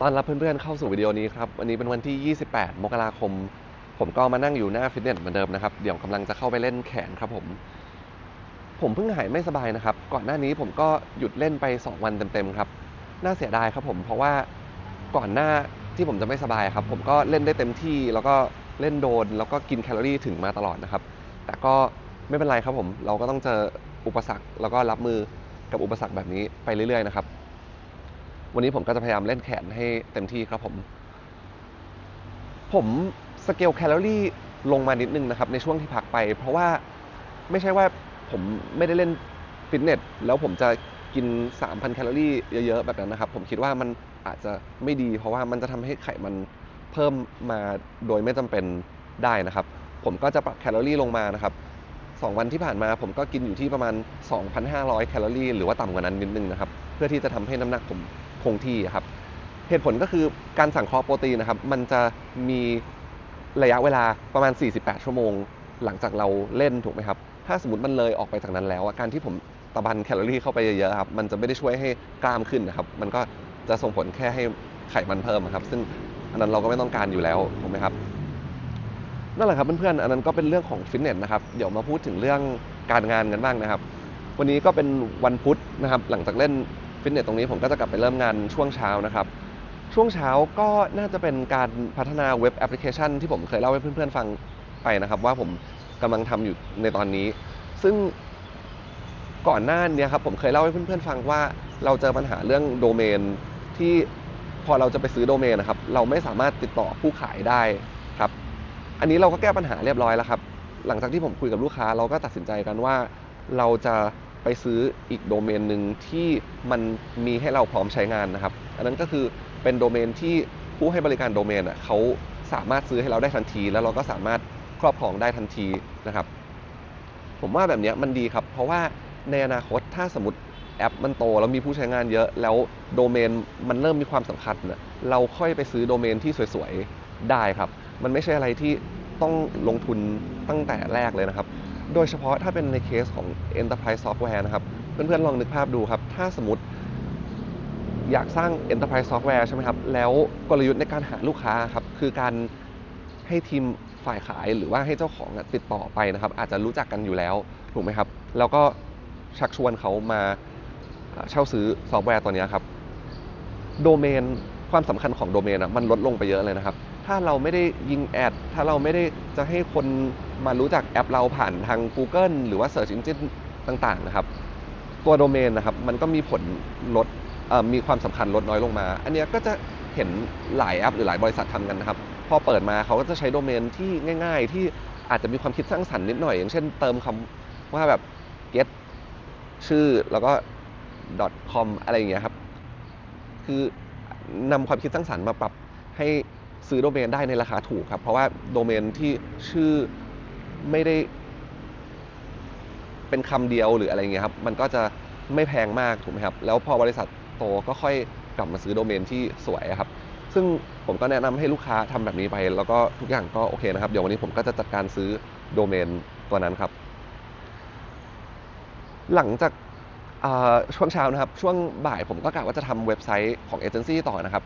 ต้อนรับเพื่อนๆเข้าสู่วิดีโอนี้ครับ วันนี้เป็นวันที่ 28 มกราคม ผมก็มานั่งอยู่หน้าฟิตเนสเหมือนเดิมนะครับ เดี๋ยวกำลังจะเข้าไปเล่นแขนครับผม ผมเพิ่งหายไม่สบายนะครับ ก่อนหน้านี้ผมก็หยุดเล่นไป 2 วันเต็มๆครับ น่าเสียดายครับผม เพราะว่าก่อนหน้าที่ผมจะไม่สบายครับ ผมก็เล่นได้เต็มที่ แล้วก็เล่นโดน แล้วก็กินแคลอรี่ถึงมาตลอดนะครับ แต่ก็ไม่เป็นไรครับผม เราก็ต้องเจออุปสรรค แล้วก็รับมือกับอุปสรรคแบบนี้ไปเรื่อยๆนะครับ วันนี้ผมก็จะพยายามเล่นแขนให้เต็มที่ครับผม ผมสเกลแคลอรี่ลงมานิดนึงนะครับในช่วงที่พักไป เพราะว่าไม่ใช่ว่าผมไม่ได้เล่นฟิตเนสแล้วผมจะกิน 3,000 แคลอรี่เยอะๆ แบบนั้นนะครับ ผมคิดว่ามันอาจจะไม่ดี เพราะว่ามันจะทำให้ไขมันเพิ่มมาโดยไม่จำเป็นได้นะครับ ผมก็จะปรับแคลอรี่ลงมานะครับสองวันที่ผ่านมาผมก็กินอยู่ที่ประมาณ 2,500 แคลอรี่ หรือว่าต่ำกว่านั้นนิดนึงนะครับ เพื่อที่จะทำให้น้ำหนักผม คงที่ครับ เหตุผลก็คือการสั่งเคราะห์โปรตีนนะครับ มันจะมีระยะเวลาประมาณ 48 ชั่วโมง หลังจากเราเล่นถูกไหมครับ ถ้าสมมติมันเลยออกไปจากนั้นแล้วการที่ผมตะบันแคลอรี่เข้าไปเยอะๆครับ มันจะไม่ได้ช่วยให้กล้ามขึ้นนะครับ มันก็จะส่งผลแค่ให้ไขมันเพิ่มอะครับ ซึ่งอันนั้นเราก็ไม่ต้องการอยู่แล้วถูกไหมครับนั่นแหละครับเพื่อนๆ อันนั้นก็เป็นเรื่องของฟิตเนสนะครับ เดี๋ยวมาพูดถึงเรื่องการงานกันบ้างนะครับ วันนี้ก็เป็นวันพุธนะครับ หลังจากเล่น ฟิตเนสตรงนี้ผมก็จะกลับไปเริ่มงานช่วงเช้านะครับ ช่วงเช้าก็น่าจะเป็นการพัฒนาเว็บแอปพลิเคชันที่ผมเคยเล่าให้เพื่อนๆฟังไปนะครับ ว่าผมกำลังทำอยู่ในตอนนี้ ซึ่งก่อนหน้านี้ครับผมเคยเล่าให้เพื่อนๆฟังว่าเราเจอปัญหาเรื่องโดเมนที่พอเราจะไปซื้อโดเมนนะครับเราไม่สามารถติดต่อผู้ขายได้ครับ อันนี้เราก็แก้ปัญหาเรียบร้อยแล้วครับ หลังจากที่ผมคุยกับลูกค้าเราก็ตัดสินใจกันว่าเราจะ ไปซื้ออีกโดเมนหนึ่งที่มันมีให้เราพร้อมใช้งานนะครับ อันนั้นก็คือเป็นโดเมนที่ผู้ให้บริการโดเมนอะเขาสามารถซื้อให้เราได้ทันที แล้วเราก็สามารถครอบครองได้ทันทีนะครับ ผมว่าแบบนี้มันดีครับ เพราะว่าในอนาคตถ้าสมมติแอปมันโตแล้วมีผู้ใช้งานเยอะ แล้วโดเมนมันเริ่มมีความสำคัญนี่ยเราค่อยไปซื้อโดเมนที่สวยๆได้ครับ มันไม่ใช่อะไรที่ต้องลงทุนตั้งแต่แรกเลยนะครับ โดยเฉพาะถ้าเป็นในเคสของ Enterprise Software นะครับ เพื่อนๆลองนึกภาพดูครับ ถ้าสมมติอยากสร้าง Enterprise Software ใช่ไหมครับ แล้วกลยุทธ์ในการหาลูกค้าครับ คือการให้ทีมฝ่ายขายหรือว่าให้เจ้าของติดต่อไปนะครับ อาจจะรู้จักกันอยู่แล้ว ถูกไหมครับ แล้วก็ชักชวนเขามาเช่าซื้อซอฟต์แวร์ตัวนี้ครับ โดเมนความสำคัญของโดเมนอะมันลดลงไปเยอะเลยนะครับ ถ้าเราไม่ได้ยิงแอด ถ้าเราไม่ได้จะให้คน มารู้จักแอปเราผ่านทาง Google หรือว่า Search Engine ต่างๆนะครับ ตัวโดเมนนะครับมันก็มีผลลดมีความสำคัญลดน้อยลงมา อันเนี้ยก็จะเห็นหลายแอปหรือหลายบริษัททำกันนะครับ พอเปิดมาเขาก็จะใช้โดเมนที่ง่าย ๆ ที่อาจจะมีความคิดสร้างสรรค์นิดหน่อย อย่างเช่นเติมคำว่าแบบ get ชื่อแล้วก็ .com อะไรอย่างเงี้ยครับ คือนำความคิดสร้างสรรค์มาปรับให้ซื้อโดเมนได้ในราคาถูกครับ เพราะว่าโดเมนที่ชื่อ ไม่ได้ เป็นคำเดียวหรืออะไรเงี้ยครับ มันก็จะไม่แพงมากถูกไหมครับ แล้วพอบริษัทโตก็ค่อยกลับมาซื้อโดเมนที่สวยครับ ซึ่งผมก็แนะนำให้ลูกค้าทำแบบนี้ไป แล้วก็ทุกอย่างก็โอเคนะครับ เดี๋ยววันนี้ผมก็จะจัดการซื้อโดเมนตัวนั้นครับ หลังจากช่วงเช้านะครับ ช่วงบ่ายผมก็กะว่าจะทำเว็บไซต์ของเอเจนซี่ต่อนะครับ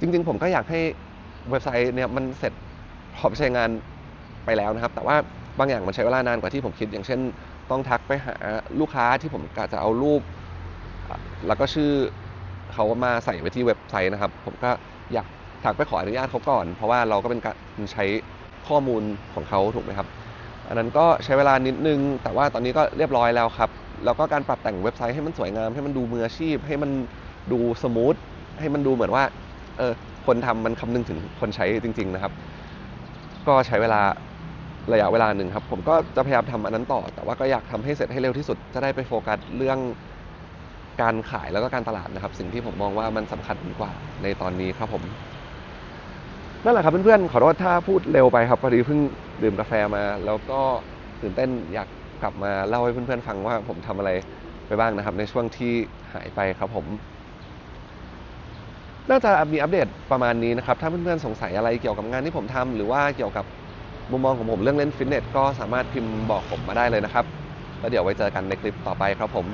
จริงๆ ผมก็อยากให้เว็บไซต์เนี่ยมันเสร็จพร้อมใช้งาน ไปแล้วนะครับ แต่ว่าบางอย่างมันใช้เวลานานกว่าที่ผมคิด อย่างเช่น ต้องทักไปหาลูกค้าที่ผมกะจะเอารูป แล้วก็ชื่อเขามาใส่ไว้ที่เว็บไซต์นะครับ ผมก็อยากทักไปขออนุญาตเขาก่อน เพราะว่าเราก็เป็นการใช้ข้อมูลของเขาถูกไหมครับ อันนั้นก็ใช้เวลานิดนึง แต่ว่าตอนนี้ก็เรียบร้อยแล้วครับ แล้วก็การปรับแต่งเว็บไซต์ให้มันสวยงาม ให้มันดูมืออาชีพ ให้มันดูสมูท ให้มันดูเหมือนว่า เออ คนทำมันคำนึงถึงคนใช้จริง ๆ นะครับ ก็ใช้เวลา ระยะเวลาหนึ่งครับ ผมก็จะพยายามทำอันนั้นต่อ แต่ว่าก็อยากทำให้เสร็จให้เร็วที่สุด จะได้ไปโฟกัสเรื่องการขายแล้วก็การตลาดนะครับ สิ่งที่ผมมองว่ามันสำคัญกว่าในตอนนี้ครับผม นั่นแหละครับเพื่อนๆ ขอโทษถ้าพูดเร็วไปครับพอดีเพิ่งดื่มกาแฟมา แล้วก็ตื่นเต้นอยากกลับมาเล่าให้เพื่อนๆฟังว่าผมทำอะไรไปบ้างนะครับ ในช่วงที่หายไปครับผมน่าจะมีอัปเดตประมาณนี้นะครับ ถ้าเพื่อนๆสงสัยอะไรเกี่ยวกับงานที่ผมทำหรือว่าเกี่ยวกับ มุมมองของผมเรื่องเล่นฟิตเนสก็สามารถพิมพ์บอกผมมาได้เลยนะครับ แล้วเดี๋ยวไว้เจอกันในคลิปต่อไปครับผม